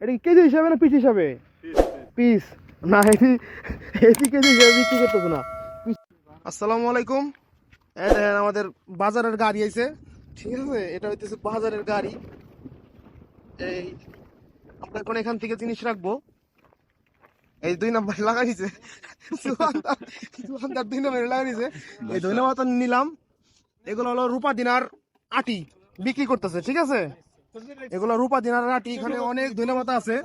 এটা কি কেজি হিসাবে না পিস হিসাবে? পিস। না, এটি কেজি হিসাবে বিক্রি করতেছে না। আসসালামু আলাইকুম। আমাদের বাজারের গাড়ি আছে ঠিক আছে, এটা হইতেছে বাজারের গাড়ি। এই, আমরা এখন থেকে জিনিস রাখব। এই দুই নাম্বার লাগাইছে দোকানদার দুই নাম্বার লাগাই দিছে। এই দুই নাম্বার নিলাম। এগুলো হলো রূপা দিনার আটি। বিক্রি করতেছে, ঠিক আছে? এগুলো রূপা দিনার এখানে অনেক ধনেপাতা আছে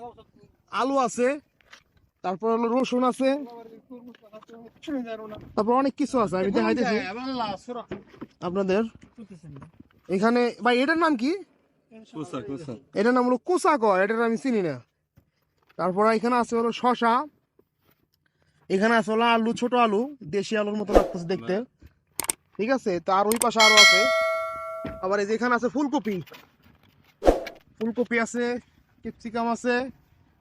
আলু আছে তারপর হলো রসুন আছে তারপর অনেক কিছু আছে আমি দেখাইতেছি। আপনাদের এখানে ভাই এটার নাম কি? এটার নাম হলো কোসা কর এটার আমি চিনি না। তারপর এখানে আছে হলো শশা এখানে আছে হলো আলু ছোট আলু দেশি আলুর মতো লাগতেছে দেখতে। ঠিক আছে? তার ওই পাশে আরও আছে। আবার এই যে এখানে আছে ফুলকপি। ফুলকপি আছে, ক্যাপসিকাম আছে,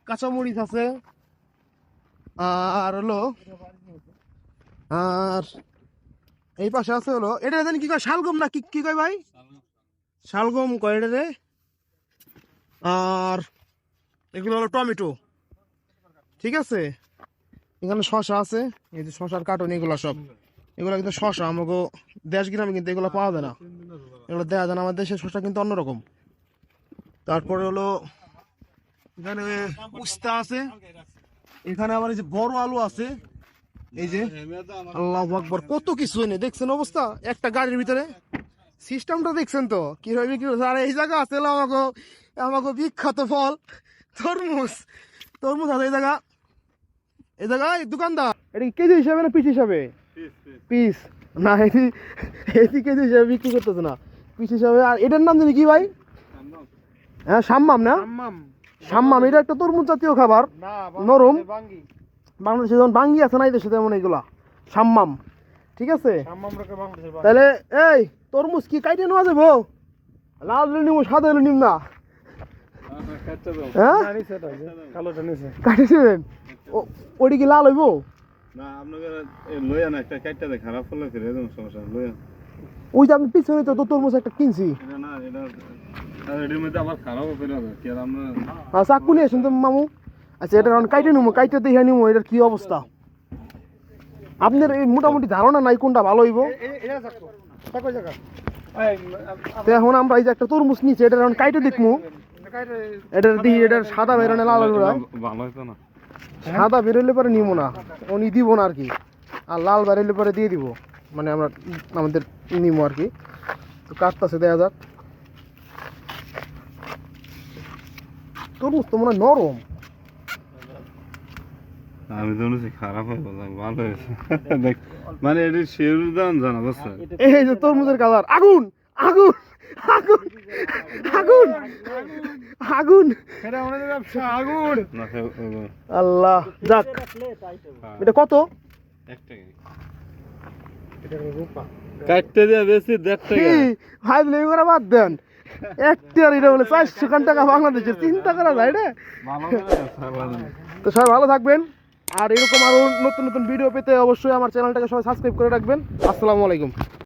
কাঁচামরিচ আছে, আর হলো আর এই পাশে আছে হলো, এটা জানি কি কয়, শালগম না কি কি কয় ভাই? শালগম কয় এটা রে? আর এগুলো হলো টমেটো। ঠিক আছে? এখানে শশা আছে, এই যে শশার কার্টন, এগুলো সব। এগুলো কিন্তু শশা আমাকে দেশ গ্রামে কিন্তু এগুলো পাওয়া যায় না। এগুলো দেওয়া যায় না, আমাদের দেশের শশা কিন্তু অন্যরকম। তারপরে হলো এখানে উস্তা আছে। এখানে আবার এই যে বড় আলু আছে। এই যে আল্লাহ আকবর, কত কিছু এনে। দেখছেন অবস্থা? একটা গাড়ির ভিতরে। সিস্টেমটা দেখছেন তো? কীভাবে করছে? আর এই জায়গা আছে আমাকে আমাকে বিখ্যাত ফল, তরমুজ। তরমুজ আছে এই জায়গা। এই জায়গায় দোকানদার। এটা কি কেজি হিসাবে না পিস হিসাবে? পিস। না, এটি এটি কেজি হিসাবে বিক্রি করতেছে না। পিস হিসাবে আর এটার নাম জানি কি ভাই? হ্যাঁ সাম্মাম না? সাম্মাম। এটা একটা তরমুজ জাতীয় খাবার। নরম। বাংলাদেশে যেমন বাঙ্গি আছে না দেশে তেমন এইগুলা। সাম্মাম। ঠিক আছে? তাহলে এই তরমুজ কি কাইটে নেওয়া যাব? লাল হলে সাদা হলে নিম না? হ্যাঁ? কাটে ওটি কি লাল হইবো? ওই যে আমি পিছনে তো তো তরমুজ একটা কিনছি। চাকু নিয়ে আসুন তো মামু? আচ্ছা এটা এখন কাইটে নিবো কাইটে দেখে নিবো এটার কি অবস্থা? আপনার এই মোটামুটি ধারণা নাই কোনটা ভালো হইব? এখন আমরা এই যে একটা তরমুজ নিচ্ছি এটা এখন কাইটে দেখব এটার দিই এটার সাদা বেরোনে লাল বেরোয় ভালো হইতো না। সাদা বেরোলে পরে নিব না। উনি দিব না আর কি। আর লাল বেরোলে পরে দিয়ে দিব। মানে আমরা আমাদের নিব আর কি। তো কাটতেছে দেখা যাক। তরমুজ তো মনে হয় নরম। আমি তো মনে হচ্ছে খারাপ হবে ভালো হয়েছে। মানে এটি শের দাম জানা বুঝছ? এই যে তরমুজের কালার আগুন আগুন আগুন আগুন আগুন। আগুন। না সে- ও- আল্লাহ যাক। এটা কত? একটা কাটতে দিয়ে বেশি দেড় টাকা। ভাই লেগে করে বাদ দেন। একটা এটা বলে চারশো খান টাকা বাংলাদেশের চিন্তা করা যায় রে। তো সবাই ভালো থাকবেন। আর এরকম আরও নতুন নতুন ভিডিও পেতে অবশ্যই আমার চ্যানেলটাকে সবাই সাবস্ক্রাইব করে রাখবেন। আসসালামু আলাইকুম।